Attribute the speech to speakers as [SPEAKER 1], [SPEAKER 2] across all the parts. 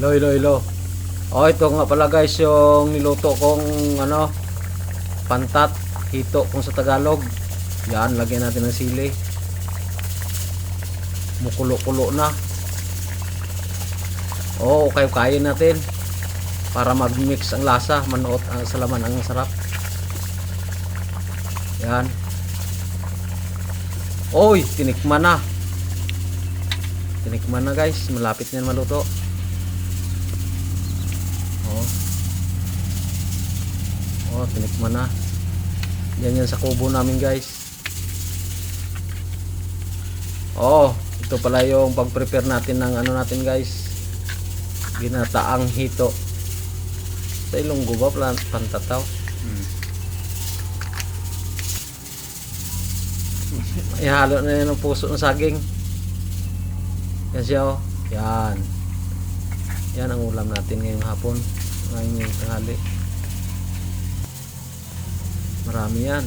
[SPEAKER 1] Lo, ilo, ilo. Oh, ito nga pala guys yung niluto kong ano, pantat, hito kung sa Tagalog. Yan, lagyan natin ng sili. Mukulo-kulo na. Oh, okay, kain natin. Para mag-mix ang lasa, manuot ang sa laman ang sarap. Yan. Oy, tinikman na. Tinikman na guys, malapit na maluto. Oh. Oh, tinikman na. Yan yan sa kubo namin guys. Oh, ito pala yung pag-prepare natin ng ano natin guys. Ginataang hito. Sa Ilonggo ba? Plan- Pantataw. Ihalo na yan ang puso ng saging. Yan siya oh. Yan. Yan ang ulam natin ngayong hapon. Ngayon yung tanghali. Marami yan.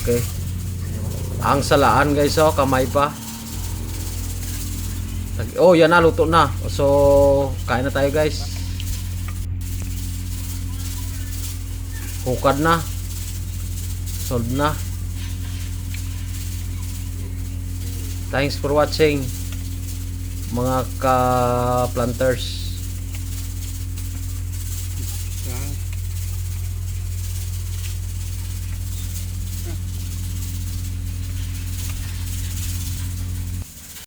[SPEAKER 1] Okay. Ang salaan guys oh, kamay pa. Oh, yan na, luto na. So, kain na tayo guys. Hukad na. Sold na. Thanks for watching mga ka-planters.